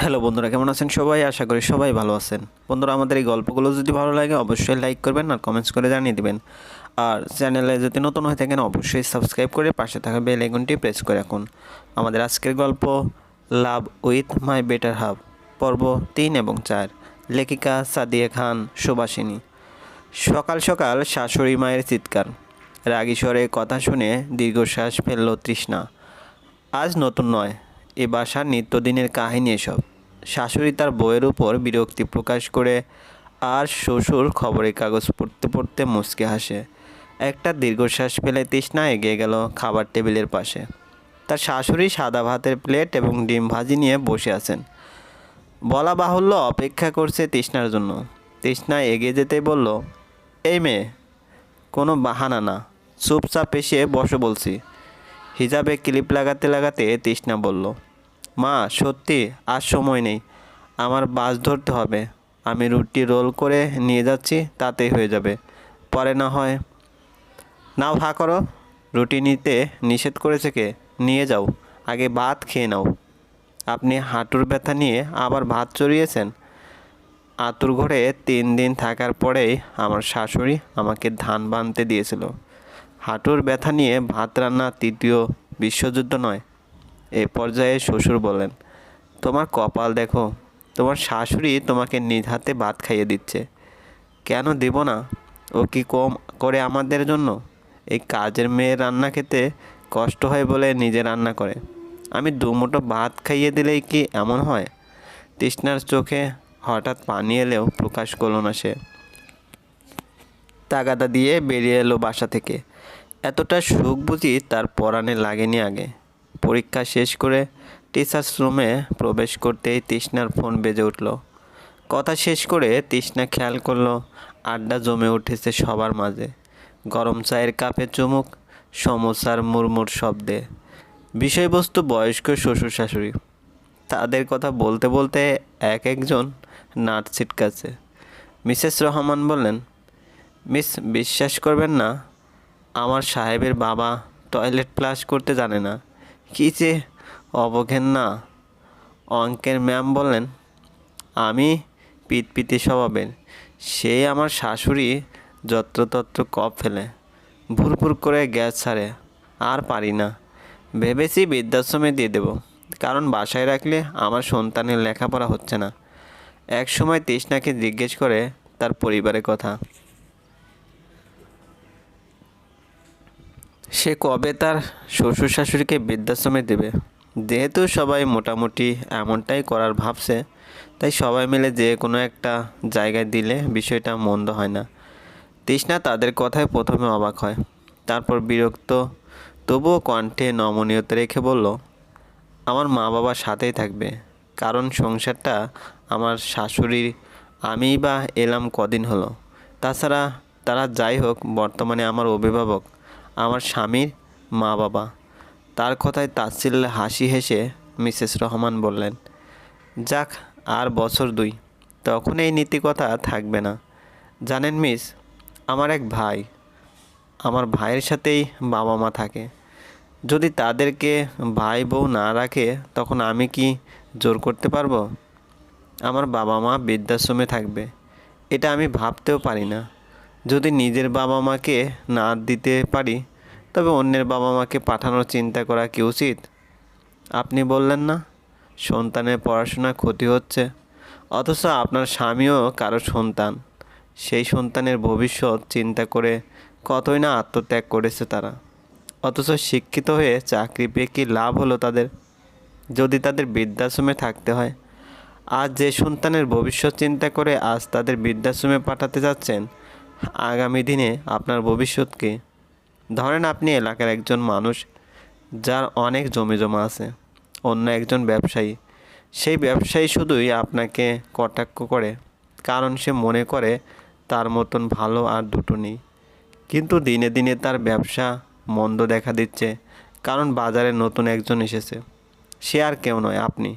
Hello বন্ধুরা, কেমন আছেন সবাই? আশা করি সবাই ভালো আছেন। বন্ধুরা, আমাদের এই গল্পগুলো যদি ভালো লাগে, অবশ্যই লাইক করবেন আর কমেন্টস করে জানিয়ে দেবেন। আর চ্যানেলে যদি নতুন হয়ে থাকেন, অবশ্যই সাবস্ক্রাইব করে পাশে থাকা বেল আইকনটি প্রেস করে রাখুন। আমাদের আজকের গল্প love with my better half পর্ব তিন এবং চার। লেখিকা সাদিয়া খান সুবাসিনী সকাল সকাল শাশুড়ি মায়ের চিৎকার। রাগী কথা শুনে দীর্ঘশ্বাস ফেলল তৃষ্ণা। আজ নতুন নয়। এ বাসার নিত্যদিনের কাহিনী এসব। শাশুড়ি তার বইয়ের উপর বিরক্তি প্রকাশ করে আর শ্বশুর খবরের কাগজ পড়তে পড়তে মুচকে হাসে। একটা দীর্ঘশ্বাস ফেলে তৃষ্ণা এগিয়ে গেল খাবার টেবিলের পাশে। তার শাশুড়ি সাদা ভাতের প্লেট এবং ডিম ভাজি নিয়ে বসে আছেন। বলা বাহুল্য অপেক্ষা করছে তৃষ্ণার জন্য। তৃষ্ণা এগিয়ে যেতেই বলল, এই মেয়ে, কোনো বাহানা না। চুপচাপ এসে বসে বলছি। হিজাবে ক্লিপ লাগাতে লাগাতে তৃষ্ণা বলল মা, সত্যি আর সময় নেই। আমার বাস ধরতে হবে। আমি রুটি রোল করে নিয়ে যাচ্ছি, তাতেই হয়ে যাবে। পরে না হয়। নাও ভা করো। রুটি নিতে নিষেধ করেছে কে? নিয়ে যাও। আগে ভাত খেয়ে নাও। আপনি হাঁটুর ব্যথা নিয়ে আবার ভাত চড়িয়েছেন? আতুর ঘরে তিন দিন থাকার পরেই আমার শাশুড়ি আমাকে ধান বানতে দিয়েছিল। হাঁটুর ব্যথা নিয়ে ভাত রান্না তৃতীয় বিশ্বযুদ্ধ নয় এ পর্যায়ে শ্বশুর বলেন তোমার কপাল দেখো, তোমার শাশুড়ি তোমাকে নিজ হাতে ভাত খাইয়ে দিচ্ছে। কেন দেব না? ও কি কম করে আমাদের জন্য? এই কাজের মেয়ে রান্না খেতে কষ্ট হয় বলে নিজে রান্না করে। আমি দুমুঠো ভাত খাইয়ে দিলেই কি এমন হয়? তৃষ্ণার চোখে হঠাৎ পানি এলেও প্রকাশ করল না সে। তাগাদা দিয়ে বেরিয়ে এলো বাসা থেকে। এতটা সুখ বুঝি তার পরাণে লাগেনি আগে। পরীক্ষা শেষ করে টিচার্স রুমে প্রবেশ করতেই তৃষ্ণার ফোন বেজে উঠল। কথা শেষ করে তৃষ্ণা খেয়াল করল, আড্ডা জমে উঠেছে সবার মাঝে। গরম চায়ের কাপে চুমুক, সমস্যার মুরমুর শব্দে। বিষয়বস্তু বয়স্ক শ্বশুর শাশুড়ি তাদের কথা বলতে বলতে এক একজন নাট ছিটকাছে মিসেস রহমান বললেন, মিস, বিশ্বাস করবেন না, আমার সাহেবের বাবা টয়লেট ফ্লাশ করতে জানে না। কী যে অবঘেন্না। অঙ্কের ম্যাম বললেন, আমি পিতপিতে স্বভাবের। সে আমার শাশুড়ি যত্রতত্র কপ ফেলে, ভুরভুর করে গ্যাস ছাড়ে, আর পারি না। ভেবেছি বৃদ্ধাশ্রমে দিয়ে দেব, কারণ বাসায় রাখলে আমার সন্তানের লেখাপড়া হচ্ছে না। এক সময় তৃষ্ণাকে জিজ্ঞেস করে তার পরিবারের কথা। সে কবে তার শ্বশুর শাশুড়িকে বৃদ্ধাশ্রমে দেবে? যেহেতু সবাই মোটামুটি এমনটাই করার ভাবছে, তাই সবাই মিলে যে কোনো একটা জায়গায় দিলে বিষয়টা মন্দ হয় না। তৃষ্ণা তাদের কথায় প্রথমে অবাক হয়, তারপর বিরক্ত, তবুও কণ্ঠে নমনীয়তা রেখে বলল, আমার মা বাবার সাথেই থাকবে, কারণ সংসারটা আমার শাশুড়ির, আমিই বা এলাম কদিন হলো। তাছাড়া তারা যাই হোক, বর্তমানে আমার অভিভাবক আমার স্বামীর মা বাবা তার কথায় তাচ্ছিল্যে হাসি হেসে মিসেস রহমান বললেন, যাক, আর বছর দুই, তখন এই নীতি কথা থাকবে না। জানেন মিস, আমার এক ভাই, আমার ভাইয়ের সাথেই বাবা মা থাকে। যদি তাদেরকে ভাই বউ না রাখে, তখন আমি কি জোর করতে পারব? আমার বাবা মা বৃদ্ধাশ্রমে থাকবে। এটা আমি ভাবতেও পারি না। যদি নিজের বাবা মাকে না দিতে পারি, তবে অন্যের বাবা মাকে পাঠানোর চিন্তা করা কি উচিত? আপনি বললেন না, সন্তানের পড়াশোনা ক্ষতি হচ্ছে। অথচ আপনার স্বামীও কারও সন্তান। সেই সন্তানের ভবিষ্যৎ চিন্তা করে কতই না আত্মত্যাগ করেছে তারা। অথচ শিক্ষিত হয়ে চাকরি পেয়ে কী লাভ হলো তাদের? যদি তাদের বৃদ্ধাশ্রমে থাকতে হয়, আজ যে সন্তানের ভবিষ্যৎ চিন্তা করে আজ তাদের বৃদ্ধাশ্রমে পাঠাতে যাচ্ছেন আগামী দিনে আপনার ভবিষ্যৎকে। ধরেন আপনি এলাকার একজন মানুষ, যার অনেক জমি জমা আছে, অন্য একজন ব্যবসায়ী। সেই ব্যবসায়ী শুধুই আপনাকে কটাক্ষ করে, কারণ সে মনে করে তার মতন ভালো আর দুটো নেই। কিন্তু দিনে দিনে তার ব্যবসা মন্দ দেখা দিচ্ছে, কারণ বাজারে নতুন একজন এসেছে। সে আর কেউ নয়, আপনি।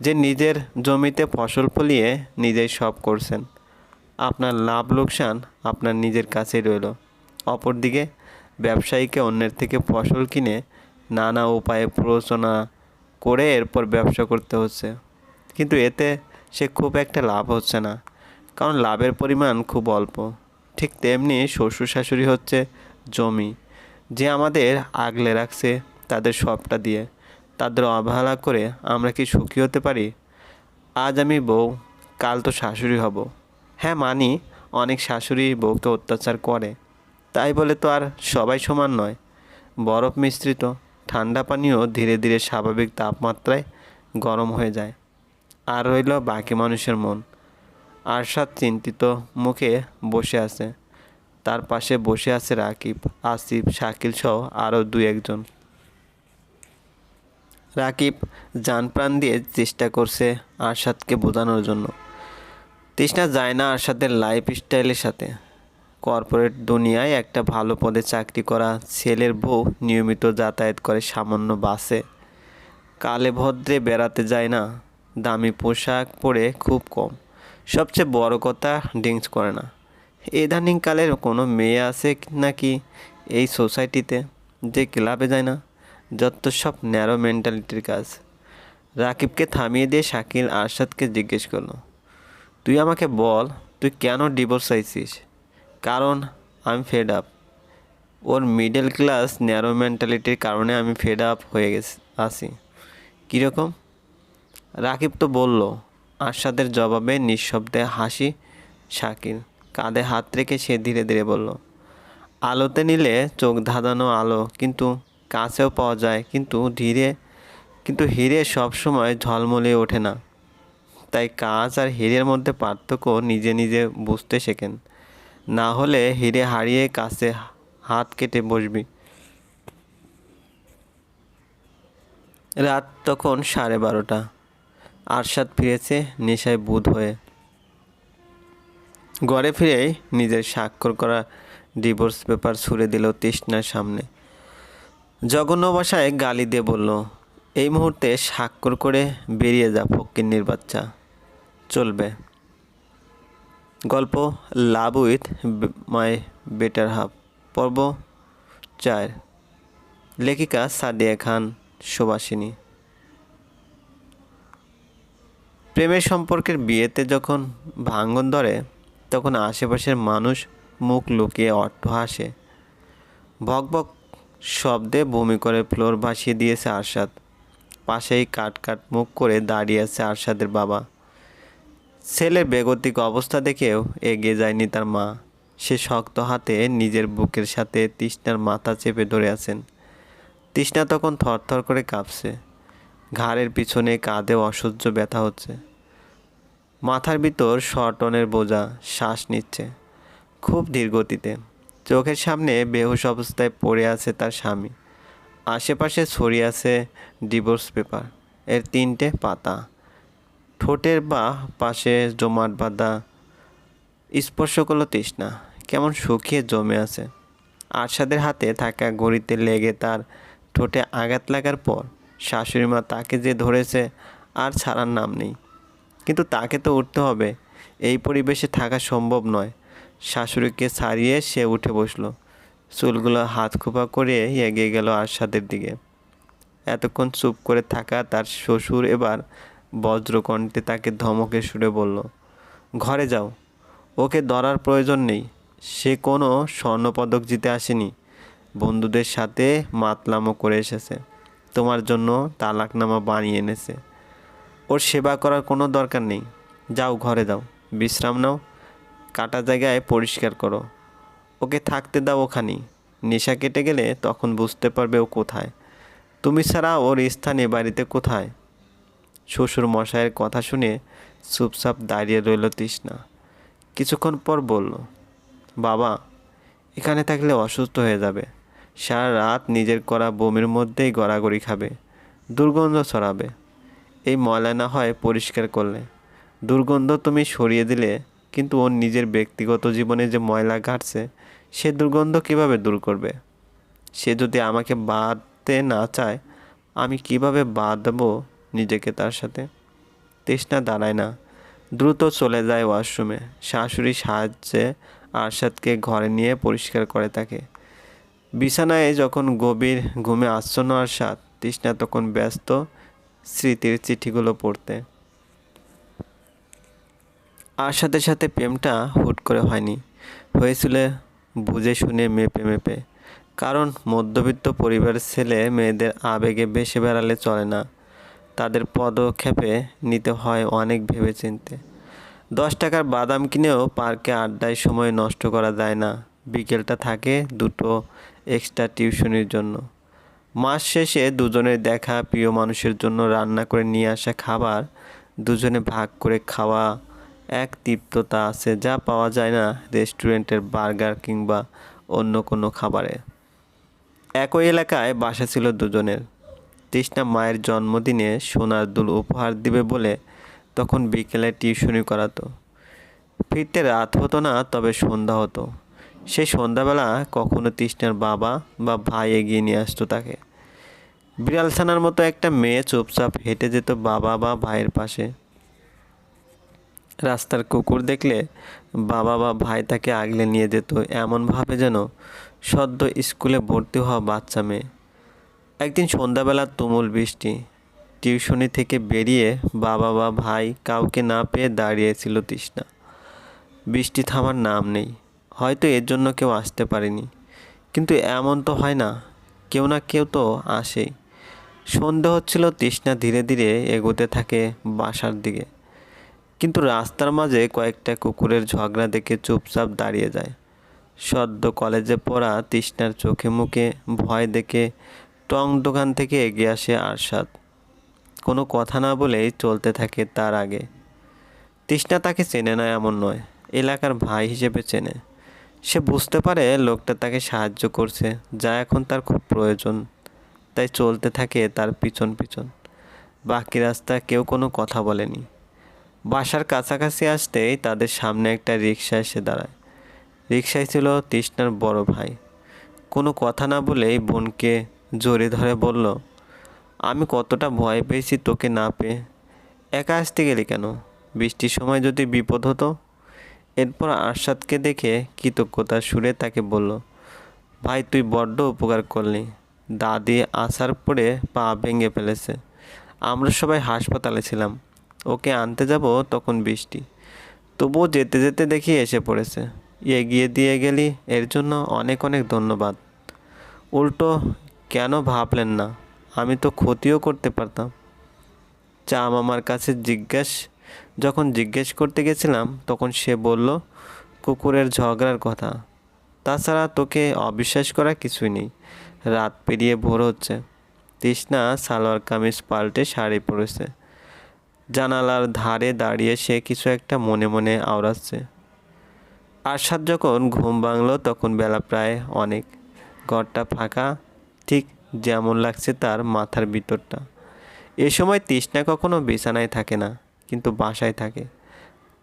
যে নিজের জমিতে ফসল ফলিয়ে নিজেই সব করছেন। আপনার লাভ লোকসান আপনার নিজের কাছেই রইল। অপরদিকে, ব্যবসায়ীকে অন্যের থেকে ফসল কিনে নানা উপায়ে প্ররোচনা করে এরপর ব্যবসা করতে হচ্ছে। কিন্তু এতে সে খুব একটা লাভ হচ্ছে না, কারণ লাভের পরিমাণ খুব অল্প। ঠিক তেমনি শ্বশুর শাশুড়ি হচ্ছে জমি, যে আমাদের আগলে রাখছে তাদের সবটা দিয়ে। তাদের অবহেলা করে আমরা কি সুখী হতে পারি? আজ আমি বউ, কাল তো শাশুড়ি হব। হ্যাঁ মানি, অনেক শাশুড়ি বউকে অত্যাচার করে। তাই বলে তো আর সবাই সমান নয়। বরফ মিশ্রিত, ঠান্ডা পানীয় ধীরে ধীরে স্বাভাবিক তাপমাত্রায় গরম হয়ে যায়। আর রইল বাকি মানুষের মন। আরশাদ চিন্তিত মুখে বসে আছে। তার পাশে বসে আছে রাকিব, আসিফ, শাকিল সহ আরও দুই একজন। রাকিব জান প্রাণ দিয়ে চেষ্টা করছে আরশাদকে বোঝানোর জন্য। তৃষ্ণা যায় না আরশাদের লাইফ স্টাইলের সাথে। কর্পোরেট দুনিয়ায় একটা ভালো পদে চাকরি করা ছেলের বউ নিয়মিত যাতায়াত করে সামান্য বাসে। কালে ভদ্রে বেড়াতে যায় না, দামি পোশাক পরে খুব কম। সবচেয়ে বড় কথা, ড্রিঙ্কস করে না। ইদানিংকালের কোনো মেয়ে আছে নাকি এই সোসাইটিতে? যে ক্লাবে যায় না, যত সব ন্যারো মেন্টালিটির কাজ। রাকিবকে থামিয়ে দিয়ে শাকিল আরশাদকে জিজ্ঞেস করল তুই আমাকে বল, তুই কেন ডিভোর্স চাইছিস কারণ আমি ফেড আপ ওর মিডল ক্লাস ন্যারো মেন্টালিটির কারণে আমি ফেড আপ হয়ে গেছি আসি কীরকম? রাকিব তো বলল, আরশাদের জবাবে নিঃশব্দে হাসি, শাকিল কাঁধে হাত রেখে সে ধীরে ধীরে বলল, আলোতে নিলে চোখ ধাঁধানো আলো, কিন্তু কাছেও পাওয়া যায়, কিন্তু ধীরে, কিন্তু হিরে সবসময় ঝলমলে ওঠে না। তাই কাঁচ আর হিরের মধ্যে পার্থক্য নিজে নিজে বুঝতে শেখেন। না হলে হিরে হারিয়ে কাছে হাত কেটে বসবি। রাত তখন সাড়ে বারোটা। আরশাদ ফিরেছে নেশায় বুধ হয়ে। ঘরে ফিরেই নিজের স্বাক্ষর করা ডিভোর্স পেপার ছুড়ে দিল তৃষ্ণার সামনে। জঘন্য ভাষায় গালি দিয়ে বলল, এই মুহূর্তে স্বাক্ষর করে বেরিয়ে যা ফকিন্নির বাচ্চা। চলবে। গল্প, love with my better half. পর্ব চার। লেখিকা সাদিয়া খান সুবাসিনী প্রেমের সম্পর্কের বিয়েতে যখন ভাঙ্গন ধরে, তখন আশেপাশের মানুষ মুখ লুকিয়ে অট্ট হাসে। ভকভক শব্দে বমি করে ফ্লোর ভাসিয়ে দিয়েছে আরশাদ। পাশেই কাট কাট মুখ করে দাঁড়িয়ে আছে আরশাদের বাবা। ছেলের বেগতিক অবস্থা দেখেও এগিয়ে যায়নি তার মা। সে শক্ত হাতে নিজের বুকের সাথে তৃষ্ণার মাথা চেপে ধরে আছেন। তৃষ্ণা তখন থরথর করে কাঁপছে। ঘাড়ের পিছনে কাঁধে অসহ্য ব্যথা হচ্ছে। মাথার ভিতর শটনের বোঝা, শ্বাস নিচ্ছে। খুব ধীর গতিতে চোখের সামনে বেহুশ অবস্থায় পড়ে আছে তার স্বামী। আশেপাশে ছড়িয়ে আছে ডিভোর্স পেপার। এর তিনটে পাতা। ঠোঁটের বা পাশে জমাট বাঁধা স্পর্শ করল তৃষ্ণা। কেমন শুকিয়ে জমে আছে। আরশাদের হাতে থাকা গড়িতে লেগে তার ঠোঁটে আঘাত লাগার পর শাশুড়ি মা তাকে যে ধরেছে আর ছাড়ার নাম নেই। কিন্তু তাকে তো উঠতে হবে। এই পরিবেশে থাকা সম্ভব নয়। শাশুড়িকে ছাড়িয়ে সে উঠে বসল। চুলগুলো হাত খোপা করে এগিয়ে গেল আরশাদের দিকে। এতক্ষণ চুপ করে থাকা তার শ্বশুর এবার বজ্রকণ্ঠে তাকে ধমকে সুরে বলল, ঘরে যাও, ওকে ধরার প্রয়োজন নেই। সে কোনো স্বর্ণপদক জিতে আসেনি। বন্ধুদের সাথে মাতলামো করে এসেছে। তোমার জন্য তালাকনামা বানিয়ে এনেছে। ওর সেবা করার কোনো দরকার নেই। যাও, ঘরে যাও। বিশ্রাম নাও। কাটা জায়গায় পরিষ্কার করো। ওকে থাকতে দাও ওখানেই। নেশা কেটে গেলে তখন বুঝতে পারবে ও কোথায়। তুমি ছাড়া ওর স্থানে বাড়িতে কোথায়? শ্বশুর মশাইয়ের কথা শুনে চুপচাপ দাঁড়িয়ে রইল তৃষ্ণা। কিছুক্ষণ পর বলল, বাবা, এখানে থাকলে অসুস্থ হয়ে যাবে। সারা রাত নিজের করা বমির মধ্যেই গড়াগড়ি খাবে। দুর্গন্ধ ছড়াবে। এই ময়লা না হয় পরিষ্কার করলে। দুর্গন্ধ তুমি সরিয়ে দিলে, কিন্তু ওর নিজের ব্যক্তিগত জীবনে যে ময়লা ঘাটছে, সে দুর্গন্ধ কীভাবে দূর করবে? সে যদি আমাকে বাঁধতে না চায়, আমি কীভাবে বাঁধবো নিজেকে তার সাথে। তৃষ্ণা দাঁড়ায় না। দ্রুত চলে যায় ওয়াশরুমে। শাশুড়ি সাহায্যে আরশাদকে ঘরে নিয়ে পরিষ্কার করে তাকে। বিছানায় যখন গভীর ঘুমে আচ্ছন্ন আরশাদ, তৃষ্ণা তখন ব্যস্ত স্মৃতির চিঠিগুলো পড়তে। আর সাথে সাথে প্রেমটা হুট করে হয়নি। হয়েছিল বুঝে শুনে মেপে মেপে। কারণ মধ্যবিত্ত পরিবারের ছেলে মেয়েদের আবেগে বেশি বেড়ালে চলে না। তাদের পদক্ষেপে নিতে হয় অনেক ভেবেচিন্তে। দশ টাকার বাদাম কিনেও পার্কে আড্ডায় সময় নষ্ট করা যায় না। বিকেলটা থাকে দুটো এক্সট্রা টিউশনির জন্য। মাস শেষে দুজনের দেখা, প্রিয় মানুষের জন্য রান্না করে নিয়ে আসা খাবার, দুজনে ভাগ করে খাওয়া, এক তৃপ্ততা আছে যা পাওয়া যায় না রেস্টুরেন্টের বার্গার কিংবা অন্য কোনো খাবারে। একই এলাকায় বাসা ছিল দুজনের। তৃষ্ণা মায়ের জন্মদিনে সোনার দুল উপহার দিবে বলে তখন বিকেলে টিউশনি করাতো। ফিরতে রাত হতো না, তবে সন্ধ্যা হতো। সেই সন্ধ্যাবেলা কখনো তৃষ্ণার বাবা বা ভাই এগিয়ে নিয়ে আসতো তাকে। বিড়াল ছানার মতো একটা মেয়ে চুপচাপ হেঁটে যেত বাবা বা ভাইয়ের পাশে। রাস্তার কুকুর দেখলে বাবা বা ভাই তাকে আগলে নিয়ে যেত, এমনভাবে যেন সদ্য স্কুলে ভর্তি হওয়া বাচ্চা মেয়ে। একদিন সন্ধ্যাবেলা তুমুল বৃষ্টি। টিউশনি থেকে বেরিয়ে বাবা বা ভাই কাউকে না পেয়ে দাঁড়িয়েছিল তৃষ্ণা। বৃষ্টি থামার নাম নেই। হয়তো এর জন্য কেউ আসতে পারেনি। কিন্তু এমন তো হয় না। কেউ না কেউ তো আসেই। সন্ধে হচ্ছিল তৃষ্ণা ধীরে ধীরে এগোতে থাকে বাসার দিকে। কিন্তু রাস্তার মাঝে কয়েকটা কুকুরের ঝগড়া দেখে চুপচাপ দাঁড়িয়ে যায়। সদ্য কলেজে পড়া তৃষ্ণার চোখে মুখে ভয় দেখে টং দোকান থেকে এগিয়ে আসে আরশাদ। কোনো কথা না বলেই চলতে থাকে তার আগে। তৃষ্ণা তাকে চেনে না, এমন নয়। এলাকার ভাই হিসেবে চেনে। সে বুঝতে পারে লোকটা তাকে সাহায্য করছে, যা এখন তার খুব প্রয়োজন। তাই চলতে থাকে তার পিছন পিছন। বাকি রাস্তা কেউ কোনো কথা বলেনি। বাসার কাছাকাছি আসতেই তাদের সামনে একটা রিক্সা এসে দাঁড়ায়। রিক্সায় ছিল তৃষ্ণার বড় ভাই। কোনো কথা না বলেই বোনকে জড়িয়ে ধরে বলল, আমি কতটা ভয় পেয়েছি তোকে না পেয়ে। একা আসতে গেলি কেন? বৃষ্টির সময় যদি বিপদ হতো? এরপর আরশাদকে দেখে কৃতজ্ঞতার সুরে তাকে বলল, ভাই, তুই বড্ড উপকার করলি। দাদি আসার পরে পা ভেঙে ফেলেছে। আমরা সবাই হাসপাতালে ছিলাম। ওকে আনতে যাব তখন বৃষ্টি। তবুও যেতে যেতে দেখি এসে পড়েছে। এগিয়ে দিয়ে গেলি, এর জন্য অনেক অনেক ধন্যবাদ। উল্টো কেন ভাবলেন না? আমি তো ক্ষতিও করতে পারতাম। চা মামার কাছে জিজ্ঞেস, যখন জিজ্ঞেস করতে গেছিলাম, তখন সে বলল, কুকুরের ঝগড়ার কথা। তাছাড়া তোকে অবিশ্বাস করা কিছুই নেই। রাত পেরিয়ে ভোর হচ্ছে। তৃষ্ণা সালোয়ার কামিজ পাল্টে শাড়ি পরেছে। জানালার ধারে দাঁড়িয়ে সে কিছু একটা মনে মনে আওড়াচ্ছে। আরশাদ যখন ঘুম ভাঙল, তখন বেলা প্রায় অনেক। ঘরটা ফাঁকা ঠিক যেমন লাগছে তার মাথার ভিতরটা। এ সময় তৃষ্ণা কখনো বিছানায় থাকে না, কিন্তু বাসায় থাকে।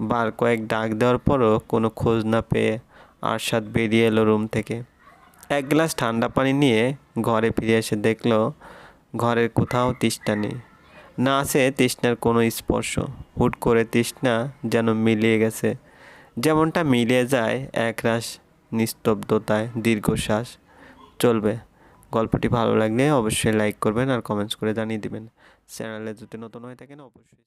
বার কয়েক ডাক দেওয়ার পরও কোনো খোঁজ না পেয়ে আরশাদ বেরিয়ে এলো রুম থেকে। এক গ্লাস ঠান্ডা পানি নিয়ে ঘরে ফিরে এসে দেখল, ঘরের কোথাও তৃষ্ণা নেই। না আছে তৃষ্ণার কোনো স্পর্শ। হুট করে তৃষ্ণা যেন মিলিয়ে গেছে। যেমনটা মিলিয়ে যায় একরাশ নিস্তব্ধতায়, দীর্ঘশ্বাস। চলবে। গল্পটি ভালো লাগলে অবশ্যই লাইক করবেন আর কমেন্টস করে জানিয়ে দেবেন। চ্যানেলে যদি নতুন হয়ে থাকেন, অবশ্যই